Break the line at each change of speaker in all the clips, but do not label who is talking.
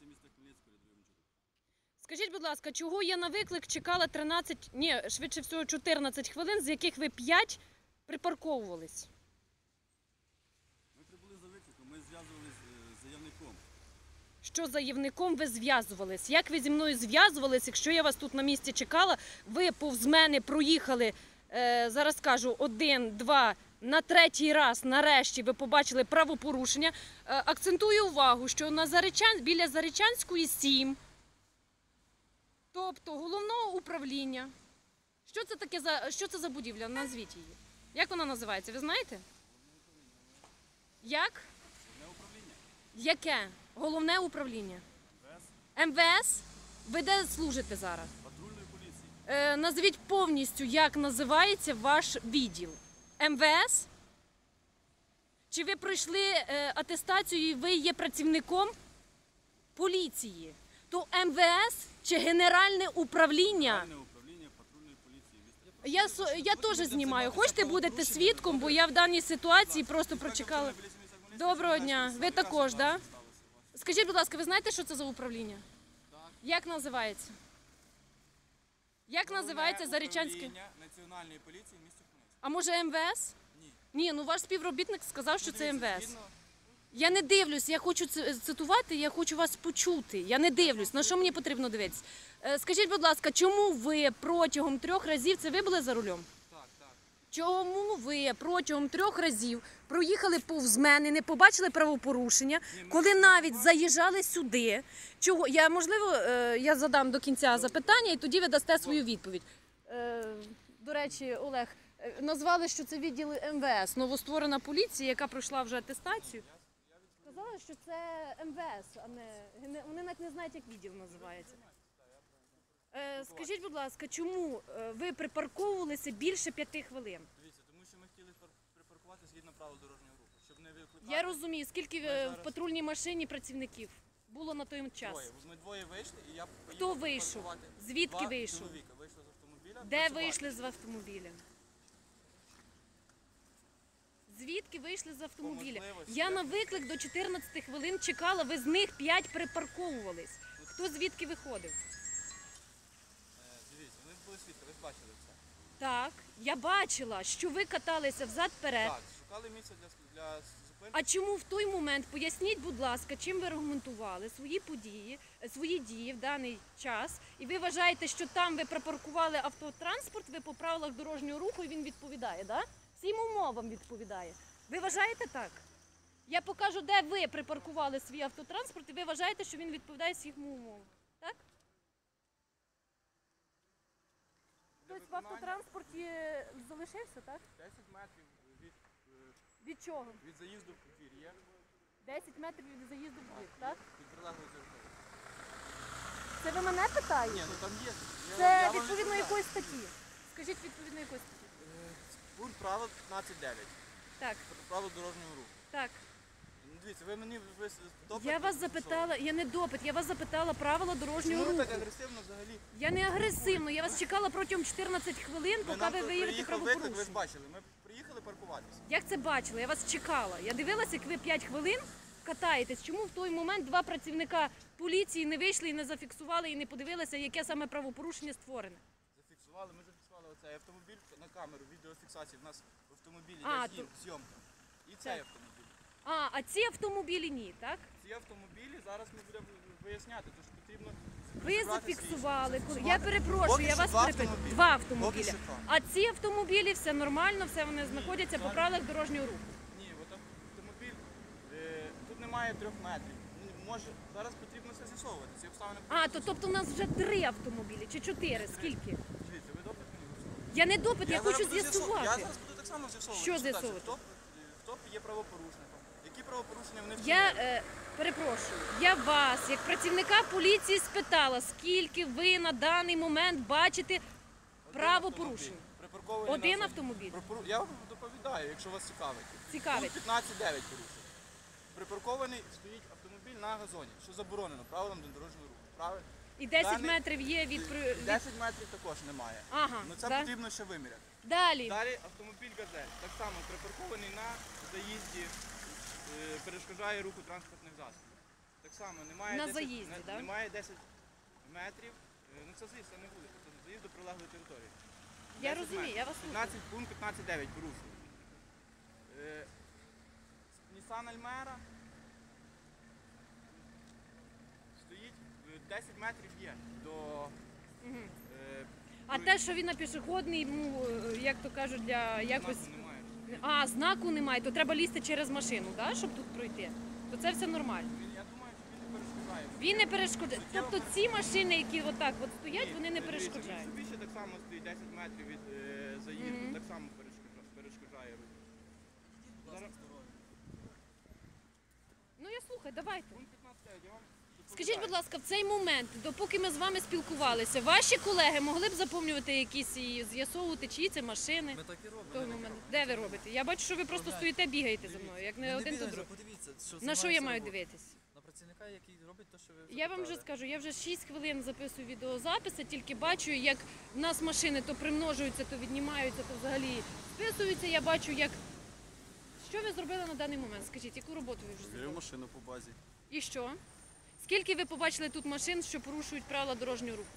поліції міста Хмельницького рядовий Мчук.
Скажіть, будь ласка, чого я на виклик чекала 13, ні, швидше всього 14 хвилин, з яких ви 5 припарковувались?
Ми прибули за викликом, ми зв'язувалися з заявником.
Що з заявником ви зв'язувались? Як ви зі мною зв'язувались, якщо я вас тут на місці чекала, ви повз мене проїхали, е, зараз скажу, один, два, на третій раз, нарешті, ви побачили правопорушення. Е, акцентую увагу, що на Заречан, біля Заречанської 7, тобто головного управління. Що це таке за, що це за будівля? Назвіть її. Як вона називається? Ви знаєте? Як? Яке? Головне управління.
ВС
МВС? Ви де служите зараз?
патрульної поліції.
Е, назвіть повністю, як називається ваш відділ. МВС? Чи ви пройшли е, атестацію і ви є працівником поліції? То МВС чи Генеральне управління?
Міста.
Я, я теж знімаю. Хочете будете свідком, бо я в даній ситуації просто прочекала.
Міста
Доброго дня. Ви також, да?
вас?
Скажіть, будь ласка, ви знаєте, що це за управління? Як називається? Як називається Зарічанське?
Національної поліції Хмельницький.
А може МВС?
Ні.
Ні, ну ваш співробітник сказав, що це МВС. Я не дивлюсь, я хочу ци- цитувати, я хочу вас почути. Я не дивлюсь. На що мені потрібно дивитися? Е, Скажіть, будь ласка, чому ви протягом трьох разів це ви були за рулем?
Так, так.
Чому ви протягом трьох разів проїхали повз мене, не побачили правопорушення, коли навіть заїжджали сюди? Чого я можливо е, я задам до кінця запитання, і тоді ви дасте свою відповідь. Е, До речі, Олег назвали, що це відділ МВС, новостворена поліція, яка пройшла вже атестацію. Сказали, що це МВС, а не вони навіть не знають, як відділ називається. Е, Скажіть, будь ласка, чому е, ви припарковувалися більше п'яти хвилин?
Дивіться, тому що ми хотіли припаркувати згідно правил дорожнього руху, щоб не викликати.
Я розумію, скільки е, в
зараз-
патрульній машині працівників було на той час.
Двоє. Ми двоє вийшли і я поїхав
Хто вийшов? Звідки
Два
вийшов?
чоловіка вийшли з автомобіля.
Де
працювати.
вийшли з автомобіля? Звідки вийшли з автомобіля? Я на виклик до 14 хвилин чекала, ви з них 5 припарковувались. Хто звідки виходив?
Е, Дивіться, вони були свідки, ви ж бачили все.
Так, я бачила, що ви каталися взад-перед.
Так, шукали місце для, для зупинки.
А чому в той момент поясніть, будь ласка, чим ви аргументували свої події, е, свої дії в даний час, і ви вважаєте, що там ви припаркували автотранспорт, ви по правилах дорожнього руху і він відповідає, да? Всім умовам відповідає. Ви вважаєте так? Я покажу, де ви припаркували свій автотранспорт, і ви вважаєте, що він відповідає всім умовам. Так? Хтось в автотранспорті залишився, так?
10 метрів від, е,
Від чого?
від заїзду в двір
10 метрів від заїзду в двір, так?
Від прилеглої території.
Це ви мене питаєте?
Ні, ну там є. Я-
Це
я вам
відповідно
відповідаю.
якої статті? Скажіть відповідно якої статті?
Пункт правил 15.9.
Так,
Правил дорожнього руху.
так.
Ну, Дивіться, ви мені ви допит
Я вас запитала, я не допит, я вас запитала правила дорожнього
Чому ви
руху.
так агресивно взагалі?
Я не агресивно, я вас чекала протягом 14 хвилин, поки ви виявите
приїхав виклик, ви ж
правопорушення.
бачили. Ми приїхали паркуватися.
Як це бачила? Я вас чекала. Я дивилася, як ви 5 хвилин катаєтесь. Чому в той момент два працівника поліції не вийшли і не зафіксували і не подивилися, яке саме правопорушення створене?
Зафіксували, ми оцей автомобіль на камеру, відеофіксації. В нас в автомобілі
А,
є з'їм- зйомка. І цей
Так.
автомобіль.
А, а ці автомобілі ні, так?
Ці автомобілі зараз ми будемо виясняти, що потрібно.
Ви зафіксували, коли я
зафіксувати.
перепрошую,
Поки
я
що
вас
два
перепитую.
автомобілі.
Два
Поки що.
А ці автомобілі все нормально, все вони знаходяться по
зараз-
правилах дорожнього руху.
Ні, от автомобіль е, тут немає трьох метрів. Ні, Може зараз потрібно все з'ясовувати. Ці обставини
А, то тобто у нас вже три автомобілі чи чотири? Скільки?
Дивіться, ви допит мені вручили.
Я не допит, я,
зараз
хочу
буду з'ясовувати- Я
з'ясувати.
зараз буду так само з'ясовувати.
Що
ситуацію.
з'ясовувати?
Хто, хто є правопорушником? Які правопорушення вони
Я
вчиняють?
е, перепрошую, я вас, як працівника поліції, спитала, скільки ви на даний момент бачите
Один автомобіль, припаркований
Один
на
автомобіль.
Я вам доповідаю, якщо вас цікавить.
Цікавить.
Пункт 15.9 порушив. Припаркований стоїть автомобіль на газоні, що заборонено правилам дорожнього руху. Правильно?
І 10
Даний-
метрів є від, при- від...
10 метрів також немає.
Ага,
Ну це
да?
потрібно ще виміряти.
Далі.
Далі автомобіль газель, так само припаркований на заїзді, е, перешкоджає руху транспортних засобів. Так само немає
На
10,
заїзді,
не-
да?
немає 10 метрів. е, Ну це заїзд, це не вулиця, це заїзд до прилеглої території.
Я
10
розумію,
метрів.
я вас слухаю.
15 пункт 15.9 порушую. Е, Нісан Альмера стоїть е, 10 метрів є до. Е,
А те, що він на пішохідний, ну е, як то кажуть, для якось.
знаку немає.
А, знаку немає, то треба лізти через машину, да, щоб тут пройти. То це все нормально.
Я думаю, що він не перешкоджає.
Він не перешкоджає. Тобто ці машини, які отак от стоять,
Ні,
вони не перешкоджають.
Mitsubishi так само стоїть 10 метрів від е, заїзду,
Мгм.
так само перешкоджає, перешкоджає рух.
Здоров'я.
Ну я слухай, давайте.
Пункт 15, я вам
Скажіть, будь ласка, в цей момент, допоки ми з вами спілкувалися, ваші колеги могли б заповнювати якісь і з'ясовувати, чиї це машини?
Ми так і робимо.
Той
ми
момент. Де ви робите? Я бачу, що ви просто стоїте, бігаєте за мною, як не
Ну,
один, то другий.
Подивіться, що
На що я маю дивитись?
На працівника, який робить те, що ви
Я вам вже скажу, я вже 6 хвилин записую відеозаписи, тільки бачу, як в нас машини то примножуються, то віднімаються, то взагалі списуються. Я бачу, як. Що ви зробили на даний момент? Скажіть, яку роботу ви вже
Звірю
зробили?
машину по базі.
І що? Скільки ви побачили тут машин, що порушують правила дорожнього руху?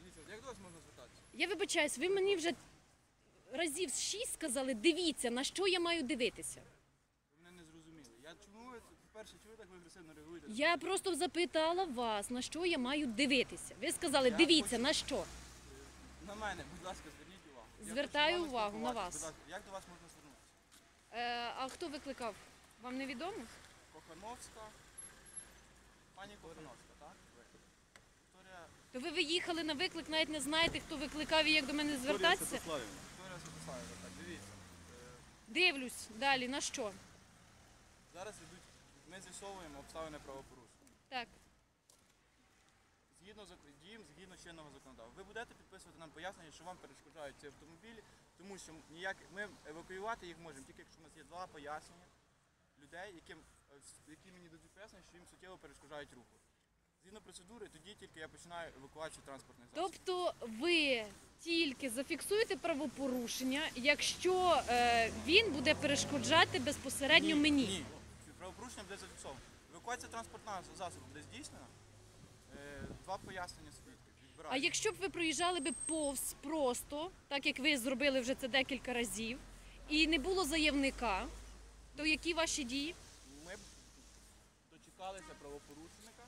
Дивіться, як до вас можна звертатися?
Я вибачаюсь, ви мені вже разів шість сказали, дивіться, на що я маю дивитися.
Ви мене не зрозуміли. Я чому ви, по-перше, чому ви так агресивно реагуєте?
Я просто запитала вас, на що я маю дивитися. Ви сказали,
Я
дивіться,
хочу-
на що?
На мене, будь ласка, зверніть увагу. Я
Звертаю
хочу з вами
увагу на
спілкуватися.
вас.
Будь ласка, Як до вас можна звернутися?
Е, а хто викликав? Вам не відомо?
Кохановська. Пані Кохановська, так? Ви? Вікторія,
То ви виїхали на виклик, навіть не знаєте, хто викликав і як до мене звертатися?
Святославівна.
Вікторія Святославівна, так, дивіться. Е,
Дивлюсь далі, на що?
Зараз ідуть, ми з'ясовуємо обставини правопорушення.
Так.
Згідно зак- діям, згідно чинного законодавства. Ви будете підписувати нам пояснення, що вам перешкоджають ці автомобілі, тому що ніяк ми евакуювати їх можемо тільки якщо у нас є два пояснення людей, яким, які мені дадуть пояснення, що їм суттєво перешкоджають руху. Згідно процедури, тоді тільки я починаю евакуацію транспортних засобів.
Тобто ви тільки зафіксуєте правопорушення, якщо е, він буде перешкоджати безпосередньо
Ні,
мені.
Ні, правопорушення буде зафіксовано. Евакуація транспортного засобу буде здійснена. Е, Два пояснення свідків.
А якщо б ви проїжджали би повз просто, так як ви зробили вже це декілька разів, і не було заявника, то які ваші дії?
Ми правопорушника,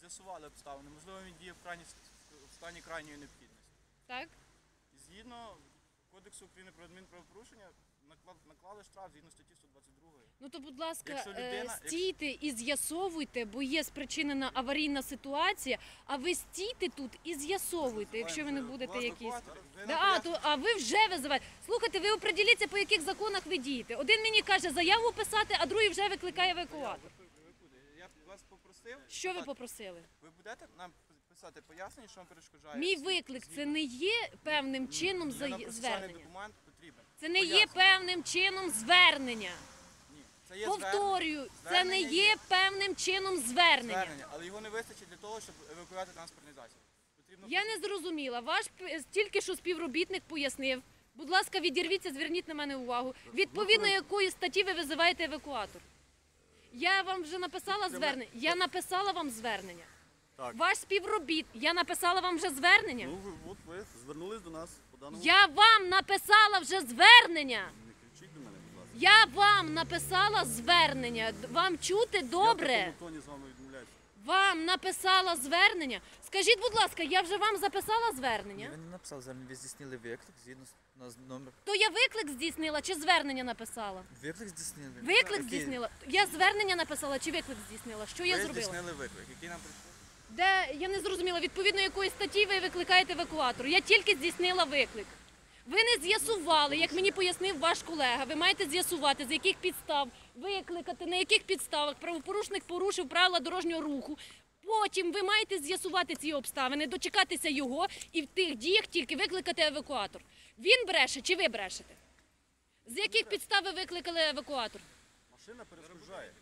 з'ясували обставини. Можливо, він діє в, крайні, в стані крайньої необхідності.
Так?
І згідно Кодексу України про адмінправопорушення накла- наклали штраф згідно статті 122.
Ну то, будь ласка,
Якщо
е,
людина-
стійте і з'ясовуйте, бо є спричинена аварійна ситуація. А ви стійте тут і з'ясовуйте, якщо ви не будете якісь. Да, а, то, а ви вже визиваєте. Слухайте, ви оприділіться, по яких законах ви дієте. Один мені каже заяву писати, а другий вже викликає евакуатор.
Ви- ви куди? Я б вас попросив.
Що ви попросили?
Ви будете нам писати пояснення, що вам перешкоджає?
Мій виклик це не є певним чином
нам
за-
процесуальний
звернення.
документ потрібен.
Це не є
Пояснення.
певним чином звернення.
Ні, це є звернення.
Повторюю, це не
Звернення
є
є.
певним чином звернення.
звернення, але його не вистачить для того, щоб евакуювати транспортний засіб. Потрібно
Я не зрозуміла. Ваш п- тільки що співробітник пояснив. Будь ласка, відірвіться, зверніть на мене увагу. Відповідно якої статті ви визиваєте евакуатор. Я вам вже написала звернення. Я написала вам звернення.
Так.
Ваш співробіт. Я написала вам вже звернення.
Ну, ви, от ви звернулись до нас по даному.
Я вам написала вже звернення.
Не кричіть до мене, будь ласка.
Я вам написала звернення. Д- Вам чути
Я в
добре?
такому тоні з вами.
Вам написала звернення. Скажіть, будь ласка, я вже вам записала звернення.
Ви не написали звернення, ви здійснили виклик згідно з номер.
То я виклик здійснила чи звернення написала?
Виклик здійснили.
Виклик
Який?
здійснила. Я звернення написала чи виклик здійснила? Що я
ви
зробила?
здійснили виклик, який нам прийшов.
Де я не зрозуміла, відповідно якої статті ви викликаєте евакуатор. Я тільки здійснила виклик. Ви не з'ясували, як мені пояснив ваш колега. Ви маєте з'ясувати, з яких підстав викликати, на яких підставах правопорушник порушив правила дорожнього руху. Потім ви маєте з'ясувати ці обставини, дочекатися його і в тих діях тільки викликати евакуатор. Він бреше чи ви брешете? З яких підстав ви викликали евакуатор?
Машина перешкоджає.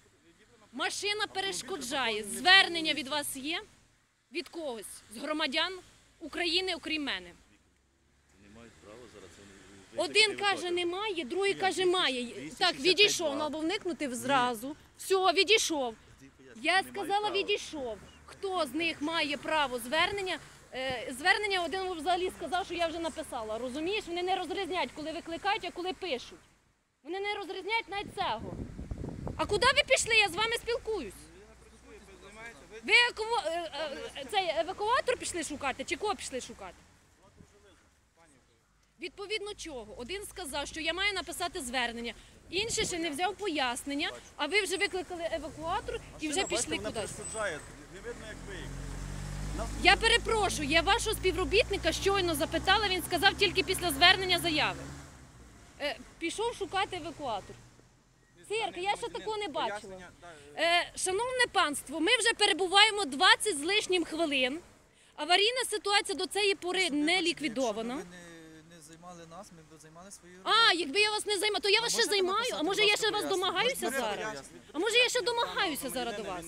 Машина перешкоджає. Звернення від вас є? Від когось? З громадян України, окрім мене.
Не мають права зараз. вони
Один каже, немає, другий каже, має. Так, відійшов, треба вникнути зразу. Все, відійшов. Я сказала, відійшов. Хто з них має право звернення? Е, Звернення один взагалі сказав, що я вже написала. Розумієш, вони не розрізняють, коли викликають, а коли пишуть. Вони не розрізняють навіть цього. А куди ви пішли? Я з вами спілкуюсь.
Ви
е, е, цей евакуатор пішли шукати чи кого пішли шукати? Відповідно чого? Один сказав, що я маю написати звернення, інший ще не взяв пояснення, а ви вже викликали евакуатор і вже пішли кудись.
Не видно, як. Нас
Я перепрошую, я вашого співробітника щойно запитала, він сказав тільки після звернення заяви. Е, пішов шукати евакуатор. Цирк, я ще такого не бачила.
Е,
Е, шановне панство, ми вже перебуваємо 20 з лишнім хвилин. Аварійна ситуація до цієї пори не ліквідована.
Займали нас, ми б займали свою
А, якби я вас не займаю, то я вас ще
можете
займаю.
написати,
А може
будь
я
ласка,
ще вас
пояснення?
домагаюся
Можете
зараз?
пояснити?
А може я ще домагаюся зараз до вас?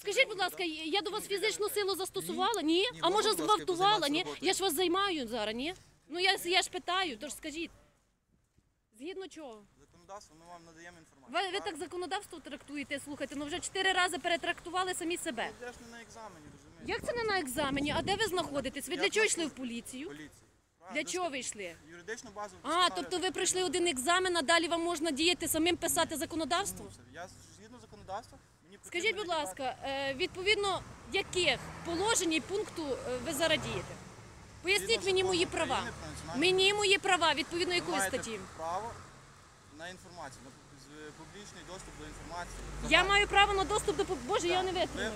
Скажіть, будь ласка, я до вас фізичну силу застосувала? Ні?
Ні,
А може
будь ласка,
зґвалтувала? Ні?
роботою?
Я ж вас займаю зараз, ні? Ну я, я ж питаю, тож скажіть. Згідно чого?
Законодавство, ми вам надаємо інформацію.
Ви, ви так законодавство трактуєте, слухайте, ну вже чотири рази перетрактували самі себе.
Ви теж не на екзамені, розумієте?
Як це не на екзамені? А де ви знаходитесь? Ви для чого йшли в поліцію?
Поліції.
Для чого ви йшли?
Юридичну базу
А, тобто ви пройшли один екзамен, а далі вам можна діяти самим писати законодавство?
Я згідно законодавства, мені
Скажіть, будь ласка, е, відповідно яких положень і пункту е, ви зараз дієте? Поясніть мені мої права. Мені мої права, відповідно якої статті?
право на інформацію, на публічний доступ до інформації.
Я маю право на доступ до Боже, я не
ви,
витримаю.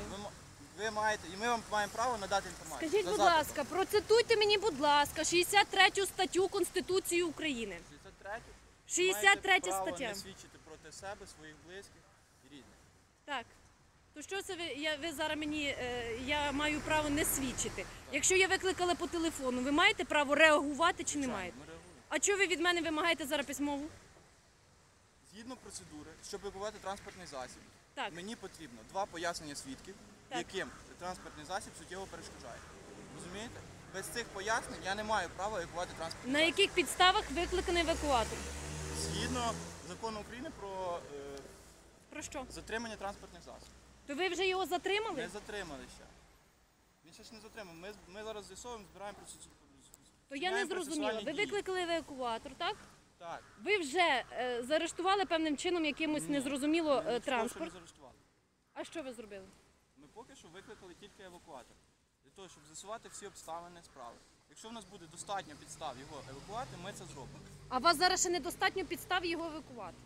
Ви, маєте, і ми вам маємо право надати інформацію.
Скажіть,
За
будь
запитом.
ласка, процитуйте мені, будь ласка, 63 статтю Конституції України.
63
63
маєте право
стаття.
не свідчити проти себе, своїх близьких і рідних.
Так. То що це ви, я, ви зараз мені, е, я маю право не свідчити. Якщо я викликала по телефону, ви маєте право реагувати чи не маєте?
Ми реагуємо.
А чого ви від мене вимагаєте зараз письмову?
Згідно процедури, щоб евакувати транспортний засіб,
Так.
мені потрібно два пояснення свідків. Яким транспортний засіб суттєво перешкоджає. Розумієте? Без цих пояснень я не маю права евакувати транспортний
На яких підставах викликаний евакуатор?
Згідно закону України про е,
Про що?
затримання транспортних засобів.
То ви вже його затримали?
Не затримали ще. Він ще ж не затримав. Ми, ми зараз з'ясовуємо, збираємо процесу.
То я не зрозуміла. Ви викликали евакуатор, так?
Так.
Ви вже е, заарештували певним чином якимось незрозуміло
Ми
е,
нічого ще
транспорт.
не заарештували.
А що ви зробили?
Поки що викликали тільки евакуатор. Для того, щоб з'ясувати всі обставини справи. Якщо в нас буде достатньо підстав його евакувати, ми це зробимо.
А у вас зараз ще недостатньо підстав його евакувати.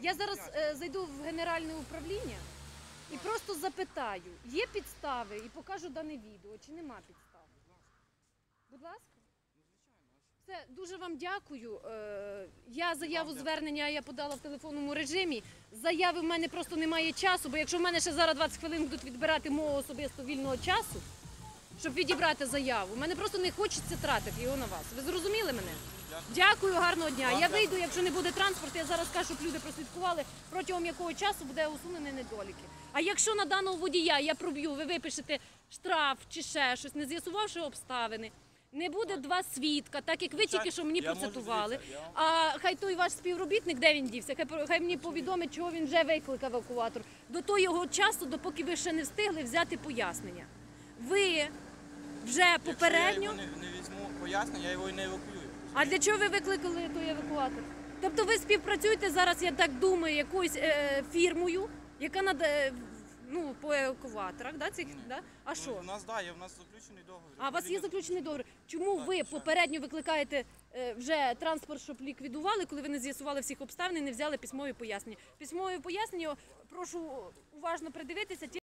Я зараз е, зайду в генеральне управління і просто запитаю, є підстави і покажу дане відео, чи нема підстав. Будь ласка. Все, дуже вам дякую. Е, Я заяву звернення я подала в телефонному режимі. Заяви в мене просто немає часу, бо якщо в мене ще зараз 20 хвилин будуть відбирати мого особисто вільного часу, щоб відібрати заяву, в мене просто не хочеться тратити його на вас. Ви зрозуміли мене? Дякую, гарного дня. Я вийду, якщо не буде транспорту, я зараз скажу, щоб люди прослідкували, протягом якого часу буде усунені недоліки. А якщо на даного водія я проб'ю, ви випишете штраф чи ще щось, не з'ясувавши обставини. Не буде два свідка, так як ви тільки що мені
Я можу,
процитували.
дивіться, я вам-
А хай той ваш співробітник, де він дівся, хай, хай мені повідомить, чого він вже викликав евакуатор. До того часу, допоки ви ще не встигли взяти пояснення. Ви вже
Якщо я його не, не візьму пояснення, я його і не евакуюю.
А для чого ви викликали той евакуатор? Тобто ви співпрацюєте зараз, я так думаю, якоюсь е, фірмою, яка надає ну, по евакуаторах, да, цих, да? А
Ну,
що?
У нас да, є, у нас заключений договір.
А у вас є заключений договір. Чому
Так,
ви
звичайно.
попередньо викликаєте е, вже транспорт, щоб ліквідували, коли ви не з'ясували всіх обставин і не взяли письмові пояснення? Письмові пояснення прошу уважно придивитися.